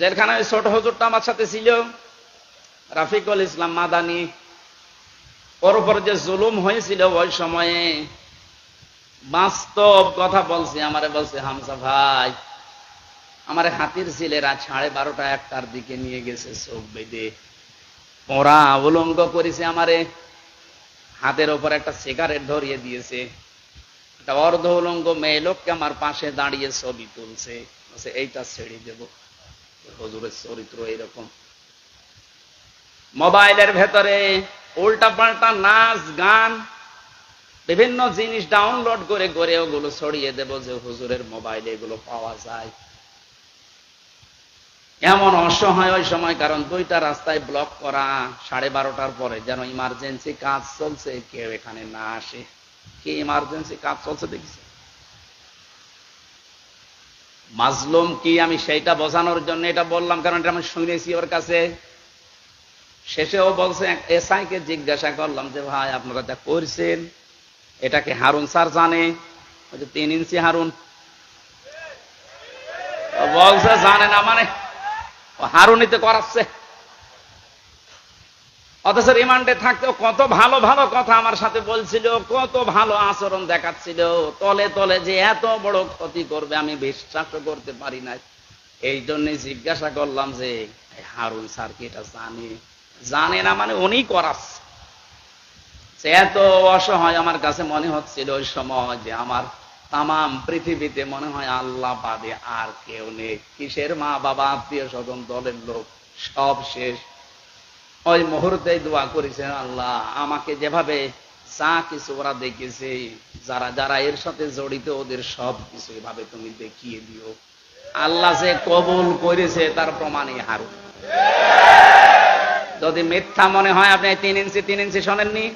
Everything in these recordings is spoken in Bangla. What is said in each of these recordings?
ওই ছোট হুজুরটা আমার সাথে ছিল, রাফিকুল ইসলাম মাদানি। ওর উপর যে জুলুম হয়েছিল ওই সময়ে, বাস্তব কথা বলছি, আমারে বলছে হামসা ভাই, আমারে হাতির ছেলেরা সাড়ে বারোটা একটার দিকে নিয়ে গেছে চোখ বেঁধে। পড়া উলঙ্গ করেছে আমারে, হাতের ওপর একটা সিগারেট ধরিয়ে দিয়েছে। একটা অর্ধ উলঙ্গ মেয়ে লোককে আমার পাশে দাঁড়িয়ে ছবি তুলছে এইটা ছেড়ে দেব। হজুরের চরিত্র এরকম মোবাইলের ভেতরে উল্টা পাল্টা নাচ, গান, বিভিন্ন জিনিস ডাউনলোড করে করে ওগুলো ছড়িয়ে দেব যে হুজুরের মোবাইলে এগুলো পাওয়া যায়। এমন অসহায় ওই সময়, কারণ দুইটা রাস্তায় ব্লক করা সাড়ে বারোটার পরে যেন ইমার্জেন্সি কাজ চলছে, কেউ এখানে না আসে। কি ইমার্জেন্সি কাজ চলছে দেখছি মাজলুম কি আমি সেইটা বোঝানোর জন্য এটা বললাম, কারণ এটা আমি শুনেছি ওর কাছে। শেষেও বলছে, এসআইকে জিজ্ঞাসা করলাম যে, ভাই, আপনারা যা করছেন এটাকে হারুন স্যার জানে? ওই যে, তিন ইঞ্চি হারুন। বলছে, জানে না মানে হারুনিতে করাচ্ছে। অথচ রিমান্ডে থাকতেও কত ভালো ভালো কথা আমার সাথে বলছিল, কত ভালো আচরণ দেখাচ্ছিল। তলে তলে যে এত বড় ক্ষতি করবে আমি বিশ্বাসও করতে পারি না এই জন্যই জিজ্ঞাসা করলাম যে হারুন স্যার কি এটা জানে? জানে না মানে উনি করাচ্ছে। সে এত অসহায় আমার কাছে মনে হচ্ছিল ওই সময় যে আমার তামাম পৃথিবীতে মনে হয় আল্লাহ বাদে আর কেউ নেই। কিসের মা বাবা আত্মীয় স্বজন দলের লোক, সব শেষ। ওই মুহূর্তে দোয়া করেছেন, আল্লাহ, আমাকে যেভাবে যা কিছু ওরা দেখেছে, যারা যারা এর সাথে জড়িত, ওদের সব কিছু এভাবে তুমি দেখিয়ে দিও। আল্লাহ যে কবুল করেছে, তার প্রমাণই হারুন যদি মিথ্যা মনে হয়, আপনি তিন ইঞ্চি তিন ইঞ্চি শোনেননি?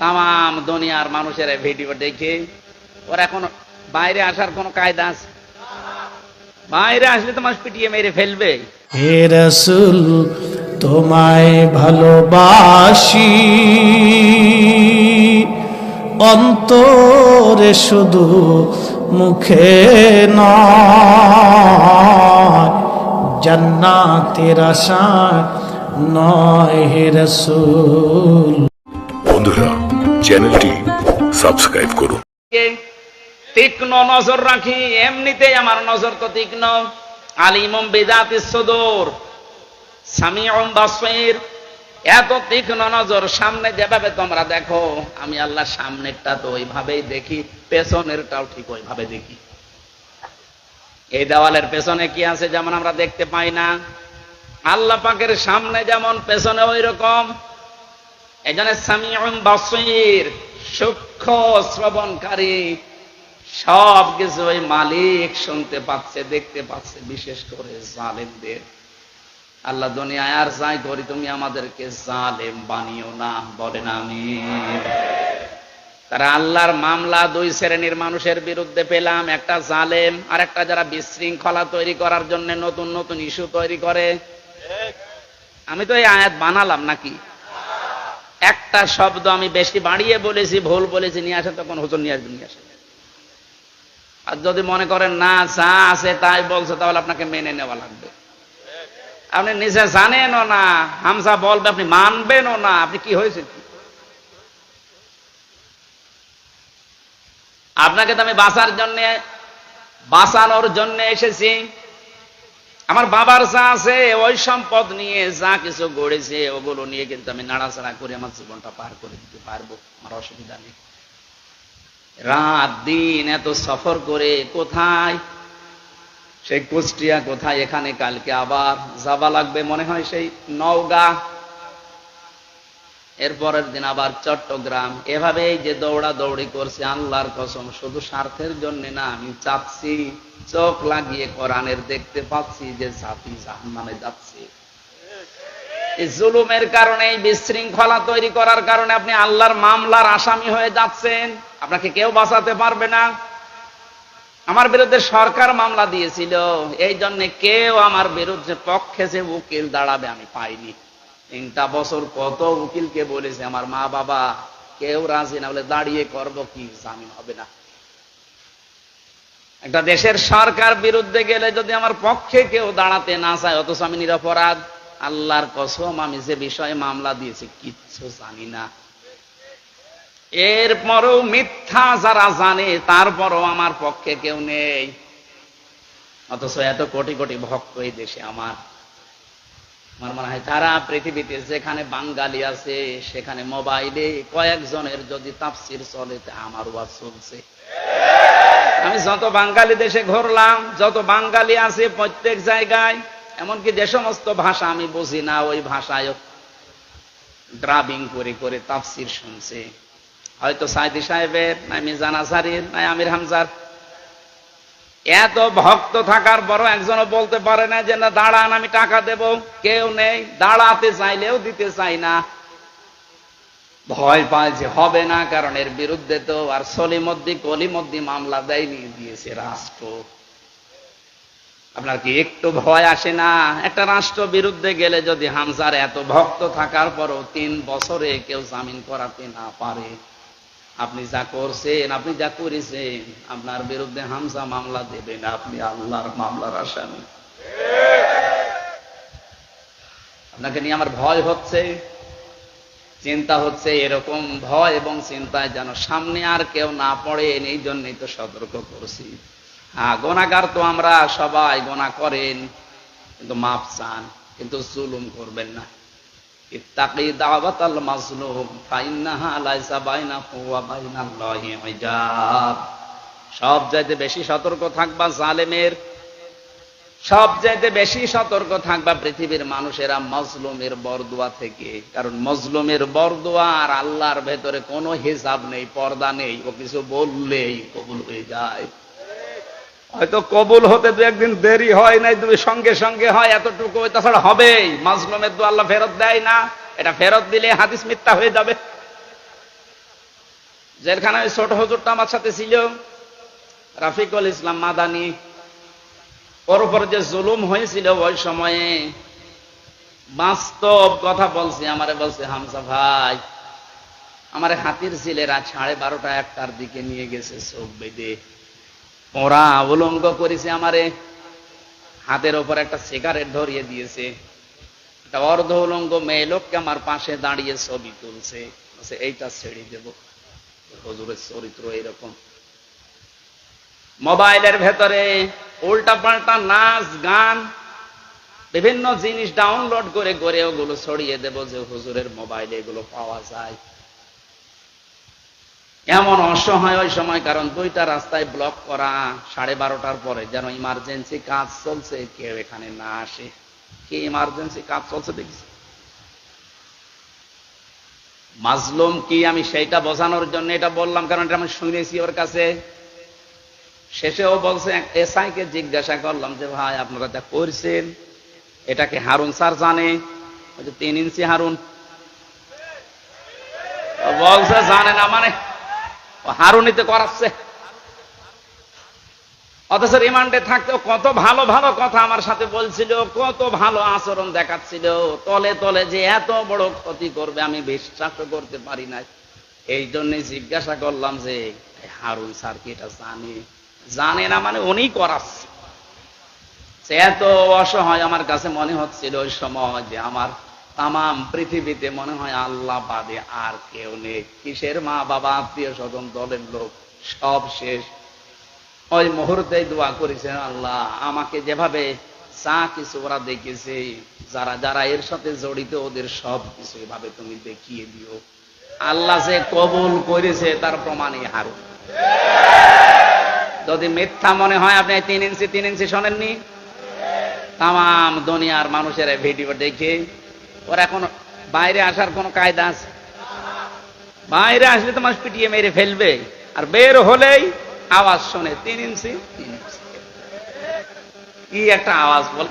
তাম দুনিয়ার মানুষের ভিডিও দেখে, ওর এখন বাইরে আসার কোনো কায়দা আছে? বাইরে আসলে তো মানুষ পিটিয়ে মেরে ফেলবে। হে রসুল তোমায় ভালোবাসি। অন্তরে শুধু মুখে নয় জান্নাতের আশায় নয় হে রসুল। বন্ধুরা চ্যানেলটি সাবস্ক্রাইব করুন। তীক্ষ্ণ নজর রাখি, এমনিতেই আমার নজর তো তীক্ষ্ণ। আলিমম বেদাতি সদর সামিউম বাসির, এত তীক্ষ্ণ নজর সামনে যেভাবে তোমরা দেখো, আমি আল্লাহ সামনেরটা তো ওইভাবেই দেখি, পেছনেরটাও ঠিক ওইভাবে দেখি। এই দেওয়ালের পেছনে কি আছে যেমন আমরা দেখতে পাই না, আল্লাহ পাকের সামনে যেমন, পেছনে ওই রকম এই জন্য সামিউম সূক্ষ্ম শ্রবণকারী সব কিছু ওই মালিক শুনতে পাচ্ছে, দেখতে পাচ্ছে, বিশেষ করে জালেমদের। আল্লাহ দুনিয়ায় আর যাই করি, তুমি আমাদেরকে জালেম বানিও না, বলেন আমি। তারা আল্লাহর মামলা দুই শ্রেণির মানুষের বিরুদ্ধে পেলাম, একটা জালেম, আর একটা যারা বিশৃঙ্খলা তৈরি করার জন্য নতুন নতুন ইস্যু তৈরি করে। আমি তো এই আয়াত বানালাম নাকি? একটা শব্দ আমি বেশি বাড়িয়ে বলেছি, ভুল বলেছি, নিয়ে আসেন, তখন হুজুর নিয়ে আসবেন, নিয়ে আসেন। আর যদি মনে করেন, না, যা আছে তাই বলছে, তাহলে আপনাকে মেনে নেওয়া লাগবে। আপনি নিজে জানেনও না হামসা বলবে, আপনি মানবেনও না, আপনি কি হয়েছে আপনাকে তো আমি বাঁচার জন্য, বাঁচানোর জন্য এসেছি। আমার বাবার যা আছে, ওই সম্পদ নিয়ে যা কিছু গড়েছে, ওগুলো নিয়ে কিন্তু আমি নাড়াচাড়া করে আমার জীবনটা পার করে দিতে পারব, আমার অসুবিধা নেই। রাত, দিন এত সফর করে কোথায়? সেই কুষ্টিয়া কোথায়, এখানে কালকে আবার যাবা লাগবে মনে হয় সেই নওগাঁ। এরপরের দিন আবার চট্টগ্রাম। এভাবেই যে দৌড়া দৌড়ি করছে, আল্লাহর কসম, শুধু স্বার্থের জন্য না, আমি চাচ্ছি, চোখ লাগিয়ে কোরআনের দেখতে পাচ্ছি যে জাতি জাহান্নামে যাচ্ছে। এই জুলুমের কারণে বিশৃঙ্খলা তৈরি করার কারণে আপনি আল্লাহর মামলার আসামি হয়ে যাচ্ছেন। আপনাকে কেউ বাঁচাতে পারবে না। আমার বিরুদ্ধে সরকার মামলা দিয়েছিল। এই জন্য কেউ আমার বিরুদ্ধে পক্ষে যে উকিল দাঁড়াবে আমি পাইনি। তিনটা বছর কত উকিলকে বলেছে আমার মা বাবা। কেউ রাজি না বলে দাঁড়িয়ে করব কি জামিন হবে না। একটা দেশের সরকার বিরুদ্ধে গেলে যদি আমার পক্ষে কেউ দাঁড়াতে না চায়, অথচ আমি নিরপরাধ, আল্লাহর কসম, আমি যে বিষয়ে মামলা দিয়েছি, কিচ্ছু জানি না। এরপরও মিথ্যা যারা জানে, তারপরও আমার পক্ষে কেউ নেই। অথচ এত কোটি কোটি ভক্ত এই দেশে আমার। আমার মনে হয় তারা পৃথিবীতে যেখানে বাঙালি আছে, সেখানে মোবাইলে কয়েকজনের যদি তাপসির চলে আমার ওয়াজ চলছে আমি যত বাঙালি দেশে ঘুরলাম, যত বাঙালি আছে প্রত্যেক জায়গায়, এমনকি যে সমস্ত ভাষা আমি বুঝি না, ওই ভাষায় ড্রাবিং করে করে তাপসির শুনছে। হয়তো সাইদি সাহেবের, নাই মিজান আসারির নাই আমির হামজার। এত ভক্ত থাকার পরও একজনও বলতে পারে না যে, না, দাঁড়ান, আমি টাকা দেব। কেউ নেই। দাঁড়াতে চাইলেও দিতে চাই না। ভয় পায় যে হবে না, কারণ এর বিরুদ্ধে তো আর সলিমদ্দি কলিমদ্দি মামলা দেয়নি, দিয়েছে রাষ্ট্র। আপনার কি একটু ভয় আসে না? একটা রাষ্ট্র বিরুদ্ধে গেলে যদি হামজার এত ভক্ত থাকার পরও তিন বছরে কেউ জামিন করাতে না পারে। আপনি যা করছেন, আপনি যা করেছেন, আপনার বিরুদ্ধে হামজা মামলা দেবেন, আপনি আল্লাহর মামলার আসামি। আপনাকে নিয়ে আমার ভয় হচ্ছে, চিন্তা হচ্ছে এরকম ভয় এবং চিন্তায় যেন সামনে আর কেউ না পড়ে এই জন্যই তো সতর্ক করছি। হ্যাঁ গোনাগার তো আমরা সবাই গোনা করেন, কিন্তু মাপ চান, কিন্তু জুলুম করবেন না। ইত্তাকি দাওয়াতাল মাজলুম, ফাইন্নাহা লাইসা হিজাব বেশি সতর্ক থাকবা জালেমের বেশি সতর্ক থাকবা পৃথিবীর মানুষেরা মজলুমের বরদোয়া থেকে। কারণ মজলুমের বরদোয়া আর আল্লাহর ভেতরে কোনো হিসাব নেই, পর্দা নেই, ও কিছু বললেই কবুল হয়ে যায়। হয়তো কবুল হতে দু একদিন দেরি হয় নাই, তুমি সঙ্গে সঙ্গে হয়, এতটুকু তাছাড়া হবেই। মাজলুমের দু আল্লাহ ফেরত দেয় না। এটা ফেরত দিলে হাদিস মিথ্যা হয়ে যাবে। জেলখানায় ছোট হুজুরটা আমার সাথে ছিল, রাফিকুল ইসলাম মাদানি। ওর উপর যে জুলুম হয়েছিল ওই সময়ে, বাস্তব কথা বলছি, আমারে বলছে হামসা ভাই, আমারে হাতির ছেলেরা সাড়ে বারোটা একটার দিকে নিয়ে গেছে চোখ বেঁধে। ওরা উলঙ্গ করেছে আমারে। হাতের ওপর একটা সিগারেট ধরিয়ে দিয়েছে। একটা অর্ধ উলঙ্গ মেয়ে লোককে আমার পাশে দাঁড়িয়ে ছবি তুলছে। এইটা ছেড়ে দেব। হজুরের চরিত্র এরকম মোবাইলের ভেতরে উল্টা পাল্টা নাচ, গান, বিভিন্ন জিনিস ডাউনলোড করে করে ওগুলো ছড়িয়ে দেব যে হুজুরের মোবাইলে এগুলো পাওয়া যায়। এমন অসহায় ওই সময়, কারণ দুইটা রাস্তায় ব্লক করা সাড়ে বারোটার পরে যেন ইমার্জেন্সি কাজ চলছে, কেউ এখানে না আসে। কি ইমার্জেন্সি কাজ চলছে দেখছি। মাজলুম কি আমি সেইটা বোঝানোর জন্য এটা বললাম, কারণ এটা আমি শুনেছি ওর কাছে। শেষেও বলছে এসআই কে জিজ্ঞাসা করলাম যে, ভাই, আপনারা যা করছেন এটাকে হারুন স্যার জানে? তিন ইঞ্চি হারুন। বলছে, জানে না মানে ও হারুনিতে করাচ্ছে। অথচ রিমান্ডে থাকতেও কত ভালো ভালো কথা আমার সাথে বলছিল কত ভালো আচরণ দেখাচ্ছিল। তলে তলে যে এত বড় ক্ষতি করবে আমি বিশ্বাসও করতে পারি না এই জন্যই জিজ্ঞাসা করলাম যে হারুন স্যার কি এটা জানে? জানে না মানে উনি করাচ্ছে। সে এত অসহায় আমার কাছে মনে হচ্ছিল ওই সময় যে আমার তামাম পৃথিবীতে মনে হয় আল্লাহ বাদে আর কেউ নেই। কিসের মা বাবা, আত্মীয় স্বজন, দলের লোক, সব শেষ। ওই মুহূর্তে দোয়া করেছেন, আল্লাহ, আমাকে যেভাবে চা কিছু ওরা দেখেছে, যারা যারা এর সাথে জড়িত, ওদের সব কিছু এভাবে তুমি দেখিয়ে দিও। আল্লাহ যে কবুল করেছে, তার প্রমাণই হারুন যদি মিথ্যা মনে হয়, আপনি তিন ইঞ্চি তিন ইঞ্চি শোনেননি? তাম দুনিয়ার মানুষের ভিডিও দেখে ওর এখন বাইরে আসার কোন কায়দা আছে? বাইরে আসলে তো মানুষ পিটিয়ে মেরে ফেলবে। আর বের হলেই আওয়াজ শোনে, তিন ইঞ্চি কি একটা আওয়াজ বল।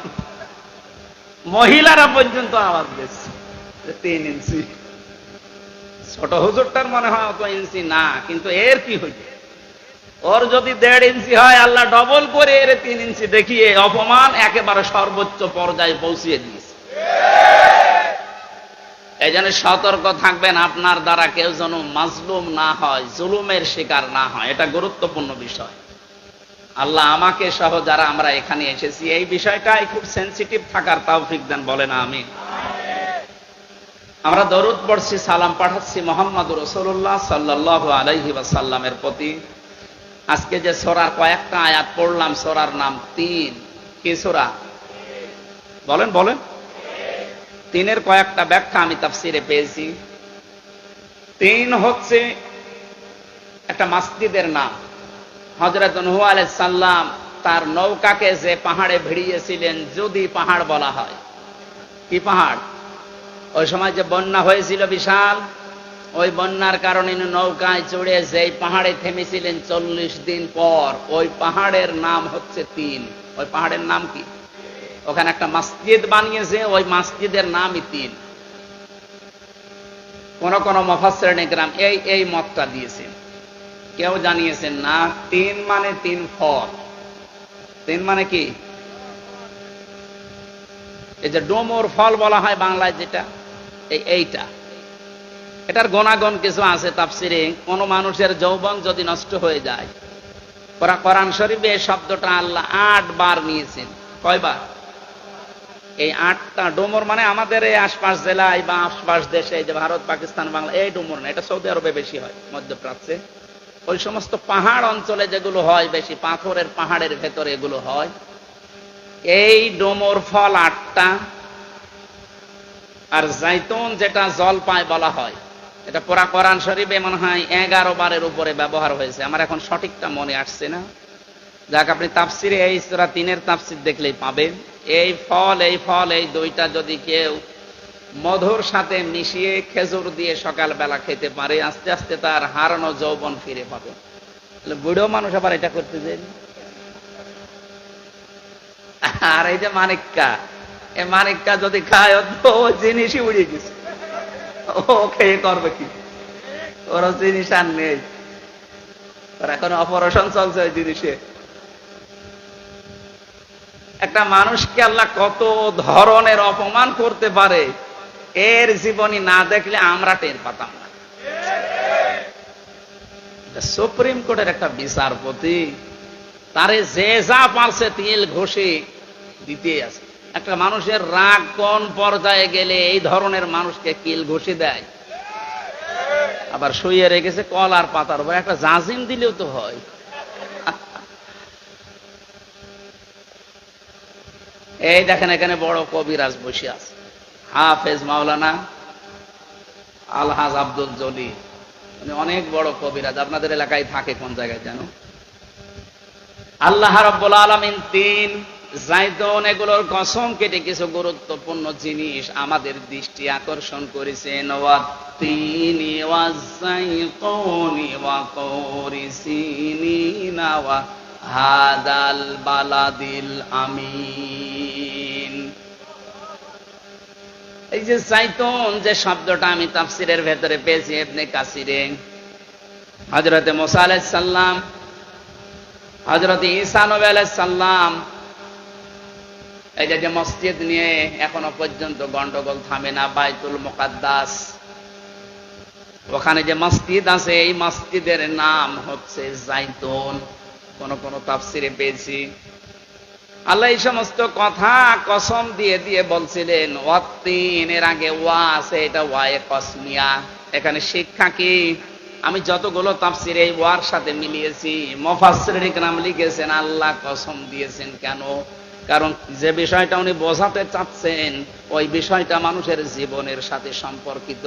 মহিলারা পর্যন্ত আওয়াজ দিচ্ছে তিন ইঞ্চি। ছোট হুজুরটার মনে হয় অত ইঞ্চি না, কিন্তু এর কি হইছে ওর যদি দেড় ইঞ্চি হয়, আল্লাহ ডবল করে এর তিন ইঞ্চি দেখিয়ে অপমান একেবারে সর্বোচ্চ পর্যায়ে পৌঁছিয়ে দিয়েছে। এই জন্য সতর্ক থাকবেন, আপনার দ্বারা কেউ যেন মাজলুম না হয়, জুলুমের শিকার না হয়। এটা গুরুত্বপূর্ণ বিষয়। আল্লাহ আমাকে সহ যারা আমরা এখানে এসেছি, এই বিষয়টাই খুব সেন্সিটিভ থাকার তৌফিক দেন বলে না আমি আমরা দরুদ পড়ছি, সালাম পাঠাচ্ছি মোহাম্মদ রসুল্লাহ সাল্লাহ আলাইহি সাল্লামের প্রতি। আজকে যে সোরার কয়েকটা আয়াত পড়লাম, সোরার নাম তিন। কি সোরা? বলেন বলেন। তিনের কয়েকটা ব্যাখ্যা আমি তাফসিরে পেয়েছি। তিন হচ্ছে একটা মাসজিদের নাম। হজরত নহু সাল্লাম তার নৌকাকে যে পাহাড়ে ভিড়িয়েছিলেন, যদি পাহাড় বলা হয়। কি পাহাড়? ওই সময় যে বন্যা হয়েছিল বিশাল, ওই বন্যার কারণে নৌকায় চড়ে যেই পাহাড়ে থেমেছিলেন চল্লিশ দিন পর, ওই পাহাড়ের নাম হচ্ছে তিন। ওই পাহাড়ের নাম কি? ওখানে একটা মসজিদ বানিয়েছে, ওই মসজিদের নামই তিন। কোন কোন মফাসের গ্রাম এই এই মতটা দিয়েছেন কেউ জানিয়েছেন না, তিন মানে তিন ফল। তিন মানে কি? এই যে ডোমর ফল বলা হয় বাংলায় যেটা, এই এইটা। এটার গণাগণ কিছু আছে তাফসিরে। কোন মানুষের যৌবন যদি নষ্ট হয়ে যায় কোরা কোরআন শরীফে শব্দটা আল্লাহ আট বার নিয়েছেন। কয়বার? এই আটটা ডোমর মানে আমাদের এই আশপাশ জেলায় বা আশপাশ দেশে যে ভারত, পাকিস্তান, বাংলা, এই ডোমর না, এটা সৌদি আরবে বেশি হয়, মধ্যপ্রাচ্যে। ওই সমস্ত পাহাড় অঞ্চলে যেগুলো হয়, বেশি পাথরের পাহাড়ের ভেতরে এগুলো হয়। এই ডোমর ফল আটটা, আর জাইতুন যেটা জল পায় বলা হয়, এটা পুরা কোরআন শরীফে মনে হয় এগারো বারের উপরে ব্যবহার হয়েছে। আমার এখন সঠিকটা মনে আসছে না। যাক, আপনি তাফসিরে এই তিনের তাফসির দেখলেই পাবেন। এই ফল এই ফল, এই দুইটা যদি কেউ মধুর সাথে মিশিয়ে খেজুর দিয়ে সকালবেলা খেতে পারে, আস্তে আস্তে তার হারানো যৌবন ফিরে পাবে। বুড়ো মানুষ আবার এটা করতে দেন আর এই যে মানিক্কা এই মানিক্কা যদি খায় তো ও জিনিসই উড়িয়ে গেছে। ও খেয়ে করবে কি? ওর জিনিস আর নেই। ওর এখন অপারেশন চলছে ওই জিনিসে। একটা মানুষকে আল্লাহ কত ধরনের অপমান করতে পারে, এর জীবনী না দেখলে আমরা টের পাতাম না। সুপ্রিম কোর্টের একটা বিচারপতি, তারে যে যা পারছে তিল ঘষে দিতে আছে। একটা মানুষের রাগ কোন পর্যায়ে গেলে এই ধরনের মানুষকে কিল ঘষে দেয়? আবার শুয়ে রেখেছে কল আর পাতার উপর, একটা জাজিম দিলেও তো হয়। এই দেখেন এখানে বড় কবিরাজ বসে আছে। হাফেজ মাওলানা আলহাজ আব্দুল জলি উনি অনেক বড় কবিরাজ। আপনাদের এলাকায় থাকে কোন জায়গায় জানো আল্লাহ রব্বুল আলমিন তিন জাইতন এগুলোর কসম কেটে কিছু গুরুত্বপূর্ণ জিনিস আমাদের দৃষ্টি আকর্ষণ করেছেন। ওয়াত্তিনি হাদাল বালাদিল আমিন। এই যে জাইতুন যে শব্দটা আমি তাফসিরের ভেতরে পেয়েছি, ইবনে কাসিরে। হযরতে মুসা আলাইহিস সালাম, হযরতে ঈসা নবী এই যে মসজিদ নিয়ে এখনও পর্যন্ত গন্ডগোল থামে না, বাইতুল মুকাদ্দাস। ওখানে যে মসজিদ আছে, এই মসজিদের নাম হচ্ছে জাইতুন কোন কোন তাফসিরে পেয়েছি। আল্লাহ এই সমস্ত কথা কসম দিয়ে দিয়ে বলছিলেন এর আগে ওয়া আছে, এটা ওয়ায়ে কসমিয়া এখানে শিক্ষা কি? আমি যতগুলো তাফসির এই ওয়ার সাথে মিলিয়েছি মফাসরিক নাম লিখেছেন, আল্লাহ কসম দিয়েছেন কেন? কারণ যে বিষয়টা উনি বোঝাতে চাচ্ছেন, ওই বিষয়টা মানুষের জীবনের সাথে সম্পর্কিত।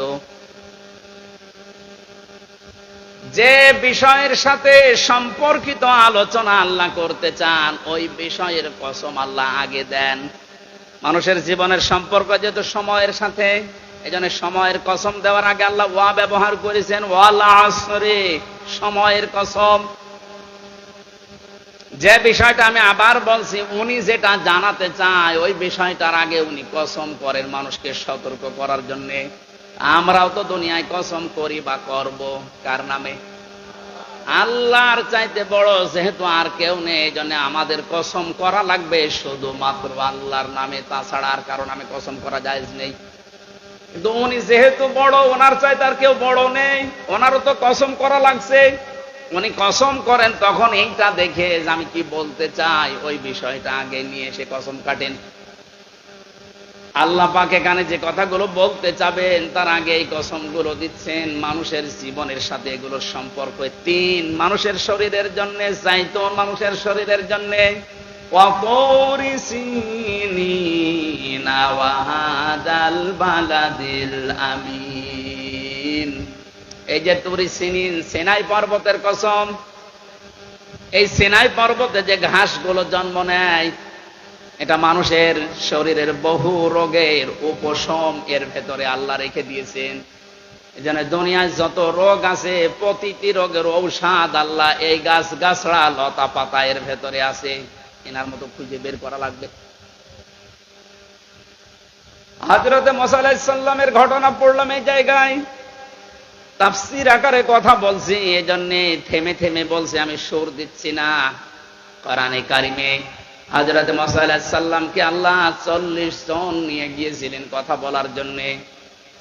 যে বিষয়ের সাথে সম্পর্কিত আলোচনা আল্লাহ করতে চান, ওই বিষয়ের কসম আল্লাহ আগে দেন। মানুষের জীবনের সম্পর্ক যেহেতু সময়ের সাথে এই জন্য সময়ের কসম দেওয়ার আগে আল্লাহ ওয়া ব্যবহার করেছেন, ওয়াল সময়ের কসম। যে বিষয়টা আমি আবার বলছি, উনি যেটা জানাতে চায়, ওই বিষয়টার আগে উনি কসম করেন মানুষকে সতর্ক করার জন্য। আমরাও তো দুনিয়ায় কসম করি বা করব, কার নামে? আল্লাহর চাইতে বড় যেহেতু আর কেউ নেই এই জন্য আমাদের কসম করা লাগবে, শুধুমাত্র আল্লাহর নামে, তাছাড়া আর কারও নামে কসম করা যায় নেই। কিন্তু উনি যেহেতু বড়, ওনার চাইতে আর কেউ বড় নেই, ওনারও তো কসম করা লাগছে। উনি কসম করেন, তখন এইটা দেখে যে আমি কি বলতে চাই, ওই বিষয়টা আগে নিয়ে এসে কসম কাটেন। আল্লাহ পাক এখানে যে কথাগুলো বলতে চাবেন, তার আগে এই কসমগুলো দিচ্ছেন। মানুষের জীবনের সাথে এগুলোর সম্পর্ক তিন। মানুষের শরীরের জন্য চাইতন মানুষের শরীরের জন্য। আমিন। এই যে তুরি সিনিন সেনাই পর্বতের কসম, এই সেনাই পর্বতে যে ঘাসগুলো জন্ম নেয় এটা মানুষের শরীরের বহু রোগের উপশম এর ভেতরে আল্লাহ রেখে দিয়েছেন। এজন্য দুনিয়ায় যত রোগ আছে, প্রতিটি রোগের ঔষধ আল্লাহ এই গাছ গাছড়া, লতা পাতা এর ভেতরে আছে। এনার মতো খুঁজে বের করা লাগবে। হাজরতে মসাল্লামের ঘটনা পড়লাম এই জায়গায়। তাফসির আকারে কথা বলছি এই জন্যে থেমে থেমে বলছে, আমি সুর দিচ্ছি না। কোরআনে কারিমে হাজরত সাল্লামকে আল্লাহ চল্লিশ জন নিয়ে গিয়েছিলেন কথা বলার জন্য।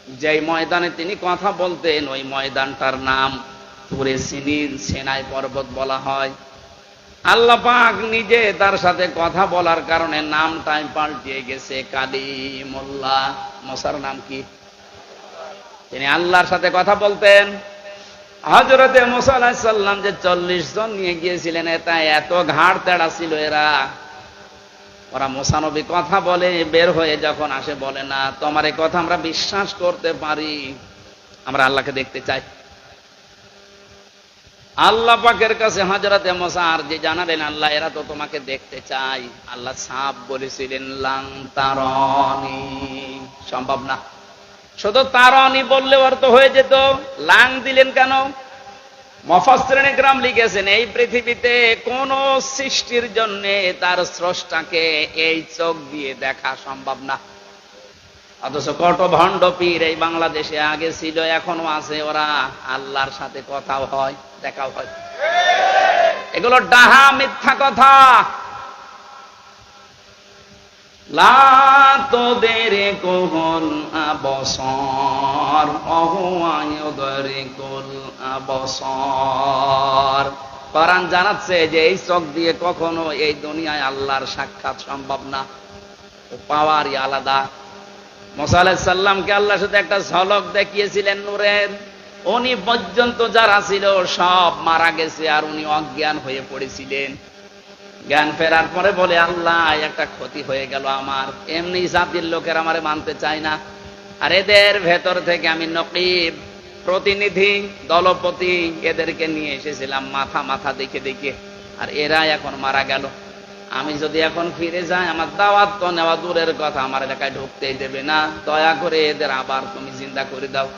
যেই ময়দানে তিনি কথা বলতেন, ওই ময়দানটার নাম তুরে সিনির সেনাই পর্বত বলা হয়। আল্লাহ পাক নিজে তার সাথে কথা বলার কারণে নাম নামটাই পাল্টিয়ে গেছে কালী মোল্লা মশার নাম কি? তিনি আল্লাহর সাথে কথা বলতেন। হজরতে মোসাল্লাম যে চল্লিশ জন নিয়ে গিয়েছিলেন এটা এত ঘাড় তেড়া ছিল এরা। ওরা মোসানবী কথা বলে, বের হয়ে যখন আসে বলে, না, তোমার এই কথা আমরা বিশ্বাস করতে পারি। আমরা আল্লাহকে দেখতে চাই। আল্লাহ পাকের কাছে হজরতে মোসার যে জানালেন, আল্লাহ, এরা তো তোমাকে দেখতে চাই। আল্লাহ সাপ বলেছিলেন, লাং তারনি। সম্ভব না। শুধু তারনি বললে অর্থ হয়ে যেত। লাং দিলেন কেন? মফাসরেন গ্রাম লিখেছেন, এই পৃথিবীতে কোন সৃষ্টির জন্য তার স্রষ্টাকে এই চোখ দিয়ে দেখা সম্ভব না। অথচ কত ভণ্ড পীর এই বাংলাদেশে আগে ছিল, এখনও আছে ওরা। আল্লাহর সাথে কথাও হয়, দেখাও হয়। এগুলো ডাহা মিথ্যা কথা। তোদের কোহল আবসর অহুয়ায়দরে কোল আবসর। কোরআন জানাচ্ছে যে এই চোখ দিয়ে কখনো এই দুনিয়ায় আল্লাহর সাক্ষাৎ সম্ভব না। পাওয়ারই আলাদা। মোসা সাল্লামকে আল্লাহ সাথে একটা ঝলক দেখিয়েছিলেন নূরের। উনি পর্যন্ত যারা ছিল সব মারা গেছে আর উনি অজ্ঞান হয়ে পড়েছিলেন। জ্ঞান ফেরার পরে বলে, আল্লাহ একটা ক্ষতি হয়ে গেল আমার। এমনি জাতির লোকের আমারে মানতে চায় না। আর এদের ভেতর থেকে আমি নকিব, প্রতিনিধি, দলপতি এদেরকে নিয়ে এসেছিলাম, মাথা মাথা দেখে দেখে। আর এরা এখন মারা গেল। আমি যদি এখন ফিরে যাই, আমার দাওয়াত তো নেওয়া দূরের কথা, আমার এলাকায় ঢুকতেই দেবে না। দয়া করে এদের আবার তুমি চিন্তা করে দাও।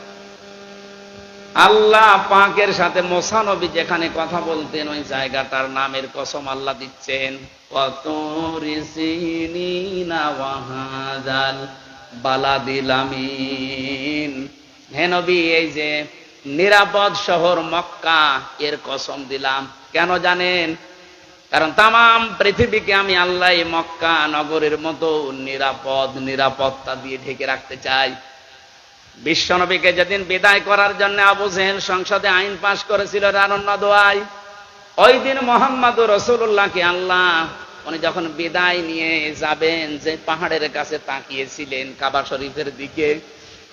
আল্লাহ পাকের সাথে মোসানবী যেখানে কথা বলতেন, ওই জায়গাটার নামের কসম আল্লাহ দিচ্ছেন। কত বালাদিলামিন। হেনবি এই যে নিরাপদ শহর মক্কা, এর কসম দিলাম। কেন জানেন? কারণ তাম পৃথিবীকে আমি আল্লাহ মক্কা নগরের মতো নিরাপদ নিরাপত্তা দিয়ে ঢেকে রাখতে চাই। বিশ্বনবীকে যেদিন বিদায় করার জন্য আবু জেহেল সংসদে আইন পাশ করেছিল রানন্না দোয়াই, ওই দিন মোহাম্মদ রসুল্লাহকে আল্লাহ, উনি যখন বিদায় নিয়ে যাবেন, যে পাহাড়ের কাছে তাকিয়েছিলেন কাবা শরীফের দিকে,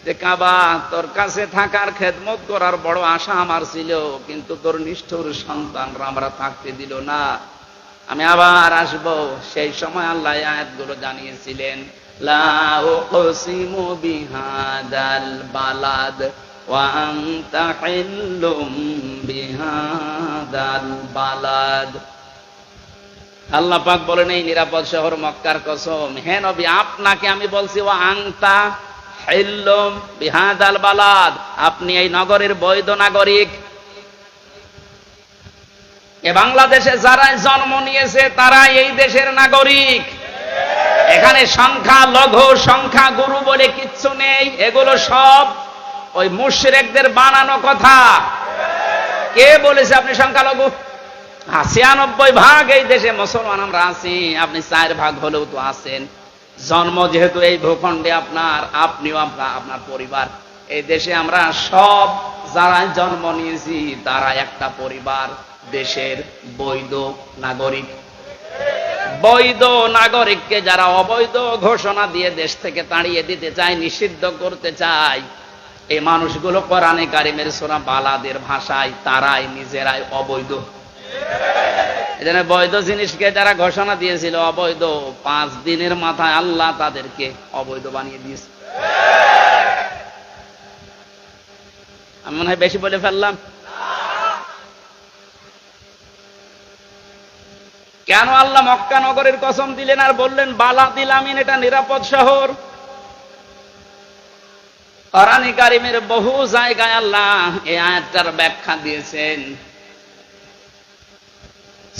যে কাবা তোর কাছে থাকার খেদমত করার বড় আশা আমার ছিল, কিন্তু তোর নিষ্ঠুর সন্তানরা আমরা থাকতে দিল না। আমি আবার আসব। সেই সময় আল্লাহ আয়াতগুলো জানিয়েছিলেন। لا أقسم بهذا البلد وأنت حل بهذا البلد আল্লাহ পাক বলেন এই নিরাপদ শহর মক্কার কসম হে নবী আপনাকে আমি বলছি ও আংতা হেল্লম বিহাদাল বালাদ আপনি এই নগরের বৈধ নাগরিক এ বাংলাদেশে যারা জন্ম নিয়েছে তারা এই দেশের নাগরিক এখানে সংখ্যা, লঘু সংখ্যা, গুরু বলে কিচ্ছু নেই, এগুলো সব ওই মুশরেকদের বানানো কথা। কে বলেছে আপনি সংখ্যালঘু? ছিয়ানব্বই ভাগ এই দেশে, মুসলমান আমরা আছি, আপনি চার ভাগ হলেও তো আছেন। জন্ম যেহেতু এই ভূখণ্ডে আপনার, আপনিও আপনার আপনার পরিবার। এই দেশে আমরা সব যারা জন্ম নিয়েছি, তারা একটা পরিবার, দেশের বৈধ নাগরিক। বৈধ নাগরিককে যারা অবৈধ ঘোষণা দিয়ে দেশ থেকে তাড়িয়ে দিতে চায়, নিষিদ্ধ করতে চায়, এই মানুষগুলো কোরআনে কারিমের সোনা বালাদের ভাষায় তারাই নিজেরাই অবৈধ। এজন্য বৈধ জিনিসকে যারা ঘোষণা দিয়েছিল অবৈধ, পাঁচ দিনের মাথায় আল্লাহ তাদেরকে অবৈধ বানিয়ে দিয়েছে। আমি মনে হয় বেশি বলে ফেললাম? কেন আল্লাহ মক্কা নগরের কসম দিলেন আর বললেন, বালা দিলামিন, এটা নিরাপদ শহর। কোরআনে কারিমের বহু জায়গায় আল্লাহ এই আয়াতটার ব্যাখ্যা দিয়েছেন।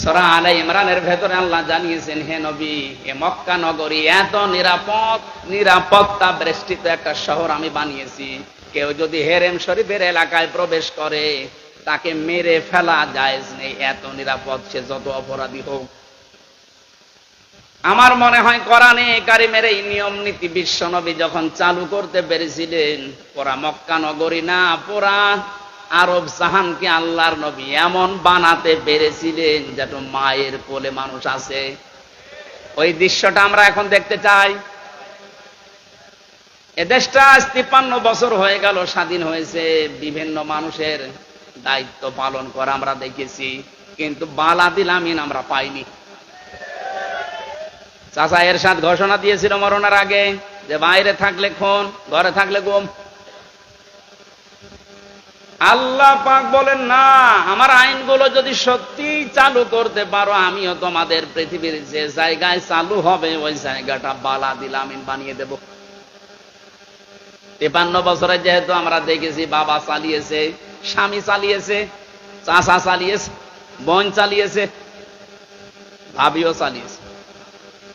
সরা আলাই ইমরানের ভেতরে আল্লাহ জানিয়েছেন, হে নবী, এ মক্কা নগরী এত নিরাপদ, নিরাপত্তা বেষ্টিত একটা শহর আমি বানিয়েছি। কেউ যদি হেরেম শরীফের এলাকায় প্রবেশ করে তাকে মেরে ফেলা যায় নেই। এত নিরাপদ সে যত অপরাধী হোক। আমার মনে হয় কোরআনে কারিমের এই নিয়ম নীতি বিশ্বনবী যখন চালু করতে পেরেছিলেন পোরা মক্কা নগরী না পোরা আরব জাহানকে আল্লাহর নবী এমন বানাতে পেরেছিলেন যেন মায়ের কোলে মানুষ আছে। ওই দৃশ্যটা আমরা এখন দেখতে চাই। এ দেশটা আজ তিপ্পান্ন বছর হয়ে গেল, স্বাধীন হয়েছে। বিভিন্ন মানুষের দায়িত্ব পালন করা আমরা দেখেছি, কিন্তু বালাদিল আমিন আমরা পাইনি। চাচা এর সাথ ঘোষণা দিয়েছিল মরণের আগে যে বাইরে থাকলে খুন, ঘরে থাকলে গুম। আল্লাহ পাক বলেন, না, আমার আইনগুলো যদি সত্যি চালু করতে পারো, আমিও তোমাদের পৃথিবীর যে জায়গায় চালু হবে, ওই জায়গাটা বালা দিলামিন বানিয়ে দেব। তেপান্ন বছরে যেহেতু আমরা দেখেছি বাবা চালিয়েছে স্বামী চালিয়েছে চাষা চালিয়েছে, বোন চালিয়েছে, ভাবিও চালিয়েছে।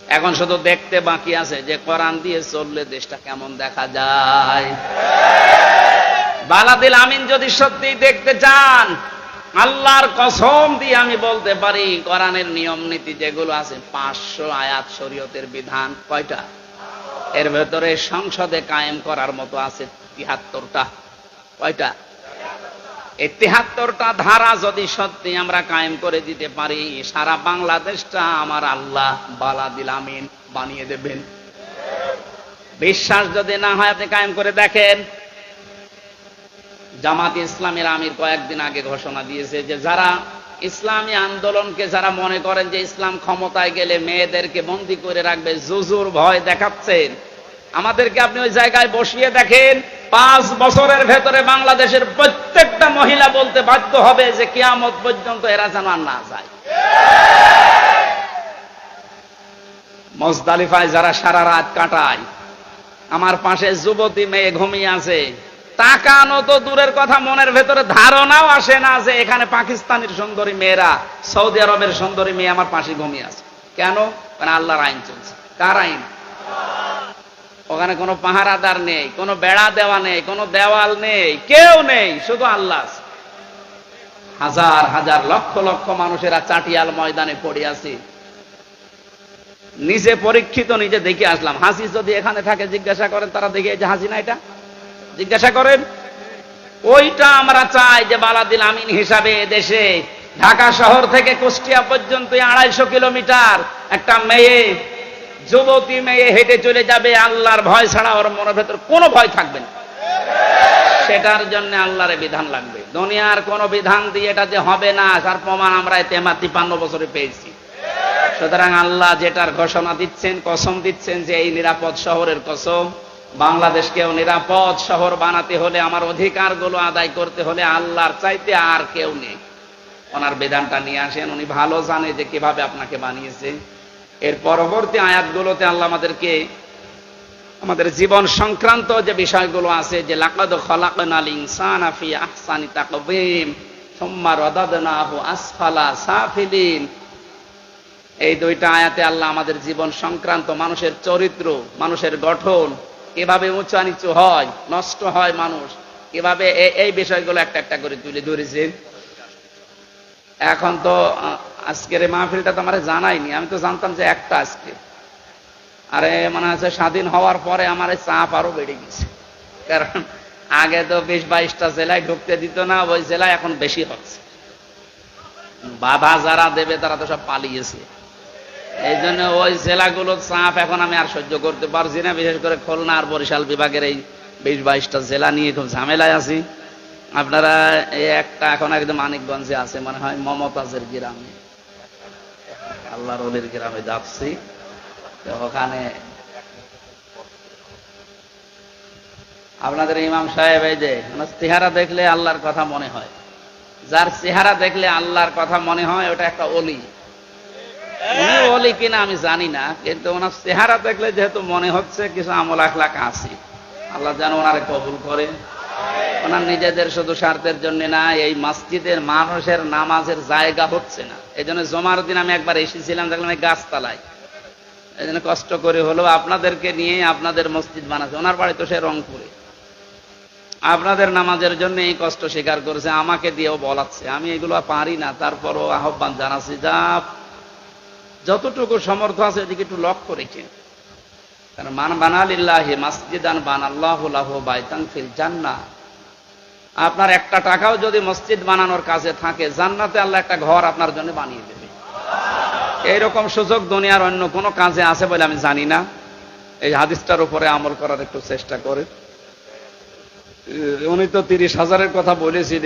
এখন শুধু দেখতে বাকি আছে যে কোরআন দিয়ে চললে দেশটা কেমন দেখা যায়। বালাদিল আমিন যদি সত্যি দেখতে চান, আল্লাহর কসম দিয়ে আমি বলতে পারি, কোরআনের নিয়ম নীতি যেগুলো আছে, পাঁচশো আয়াত শরীয়তের বিধান কয়টা? এর ভেতরে সংসদে কায়েম করার মতো আছে তিহাত্তরটা কয়টা? এই তিহাত্তরটা ধারা যদি সত্যি আমরা কায়েম করে দিতে পারি, সারা বাংলাদেশটা আমার আল্লাহ বালাদিল আমিন বানিয়ে দেবেন। বিশ্বাস যদি না হয়, আপনি কায়েম করে দেখেন। জামাত ইসলামের আমির কয়েকদিন আগে ঘোষণা দিয়েছে যে, যারা ইসলামী আন্দোলনকে যারা মনে করেন যে ইসলাম ক্ষমতায় গেলে মেয়েদেরকে বন্দি করে রাখবে, জুজুর ভয় দেখাচ্ছেন। আমাদেরকে আপনি ওই জায়গায় বসিয়ে দেখেন। পাঁচ বছরের ভেতরে বাংলাদেশের প্রত্যেকটা মহিলা বলতে বাধ্য হবে যে কিয়ামত পর্যন্ত এরা যেন আর না যায়। মজদালিফায় যারা সারা রাত কাটায়, আমার পাশে যুবতী মেয়ে ঘুমিয়ে আছে, তাকানো তো দূরের কথা, মনের ভেতরে ধারণাও আসে না যে এখানে পাকিস্তানের সুন্দরী মেয়েরা, সৌদি আরবের সুন্দরী মেয়ে আমার পাশে ঘুমিয়ে আছে। কেন? কারণ আল্লাহর আইন চলছে। কার আইন? ওখানে কোনো পাহারাদার নেই, কোনো বেড়া দেওয়া নেই, কোনো দেওয়াল নেই, কেউ নেই, শুধু আল্লাহ। হাজার হাজার, লক্ষ লক্ষ মানুষেরা চাটিয়াল ময়দানে পড়ে আছে। নিজে পরীক্ষিত, নিজে দেখে আসলাম। হাসি যদি এখানে থাকে, জিজ্ঞাসা করেন, তারা দেখে যে হাসি না এটা? জিজ্ঞাসা করেন? ওইটা আমরা চাই যে বালাদিল আমিন হিসাবে দেশে, ঢাকা শহর থেকে কুষ্টিয়া পর্যন্ত আড়াইশো কিলোমিটার একটা মেয়ে যুবতী মেয়ে হেঁটে চলে যাবে, আল্লাহর ভয় ছাড়া ওর মনের ভেতর কোনো ভয় থাকবে না। সেটার জন্য আল্লাহর বিধান লাগবে। দুনিয়ার কোন বিধান দিয়ে এটা যে হবে না, তার প্রমাণ আমরা তেমা তিপান্ন বছরে পেয়েছি। সুতরাং আল্লাহ যেটার ঘোষণা দিচ্ছেন, কসম দিচ্ছেন যে এই নিরাপদ শহরের কসম, বাংলাদেশকেও নিরাপদ শহর বানাতে হলে, আমার অধিকারগুলো আদায় করতে হলে আল্লাহর চাইতে আর কেউ নেই। ওনার বিধানটা নিয়ে আসেন, উনি ভালো জানে যে কীভাবে আপনাকে বানিয়েছে। এর পরবর্তী আয়াতগুলোতে আল্লাহ আমাদেরকে আমাদের জীবন সংক্রান্ত যে বিষয়গুলো আছে, যে লাকাদ ইনসানা ফি আহসানি তাকবীম আসফালা সাফিলিন। এই দুইটা আয়াতে আল্লাহ আমাদের জীবন সংক্রান্ত মানুষের চরিত্র, মানুষের গঠন কীভাবে উঁচা নিচু হয়, নষ্ট হয় মানুষ। কীভাবে এই বিষয়গুলো একটা একটা করে তুলে ধরেছেন। এখন তো আজকের এই মাহফিলটা তো আমার জানাইনি আমি তো জানতাম যে একটা আজকে। আরে, মনে হচ্ছে স্বাধীন হওয়ার পরে আমার চাপ আরও বেড়ে গেছে। কারণ আগে তো বিশ বাইশটা জেলায় ঢুকতে দিত না, ওই জেলায় এখন বেশি হচ্ছে। বাধা যারা দেবে, তারা তো সব পালিয়েছে। এই জন্য ওই জেলাগুলোর চাপ এখন আমি আর সহ্য করতে পারছি না। বিশেষ করে খুলনা আর বরিশাল বিভাগের এই বিশ বাইশটা জেলা নিয়ে খুব ঝামেলায় আছি। আপনারা একটা এখন একদম মানিকগঞ্জে আছে, মনে হয় মমতাজের গ্রামে। আল্লাহর অলির গ্রামে যাচ্ছি। ওখানে আপনাদের ইমাম সাহেব এই যে ওনার চেহারা দেখলে আল্লাহর কথা মনে হয়। যার চেহারা দেখলে আল্লাহর কথা মনে হয়, ওটা একটা অলি অলি কিনা আমি জানি না, কিন্তু ওনার চেহারা দেখলে যেহেতু মনে হচ্ছে, কিছু আমল আখলাক আছে। আল্লাহ যেন ওনারে কবুল করে ওনার নিজেদের শুধু স্বার্থের জন্য না, এই মসজিদের মানুষের নামাজের জায়গা হচ্ছে না। এই জন্য জমার দিন আমি একবার এসেছিলাম, দেখলাম এই গাছতলায়। এই জন্য কষ্ট করে হলো আপনাদেরকে নিয়ে আপনাদের মসজিদ বানাচ্ছে। ওনার বাড়ি তো সে রংপুরে। আপনাদের নামাজের জন্য এই কষ্ট স্বীকার করেছে, আমাকে দিয়েও বলাচ্ছে। আমি এগুলো পারি না, তারপরও আহ্বান জানাচ্ছি, যা যতটুকু সমর্থ আছে, ওদিকে একটু লক্ষ্য রেখে। কারণ মান বানালিল্লাহি মাসজিদান বানাল্লাহু লাহু বাইতান ফিল জান্নাহ। আপনার একটা টাকাও যদি মসজিদ বানানোর কাজে থাকে, জান্নাতে আল্লাহ একটা ঘর আপনার জন্য বানিয়ে দেবে। এইরকম সুযোগ দুনিয়ার অন্য কোনো কাজে আছে বলে আমি জানি না। এই হাদিসটার উপরে আমল করার একটু চেষ্টা করে। উনি তো তিরিশ হাজারের কথা বলেছিলেন।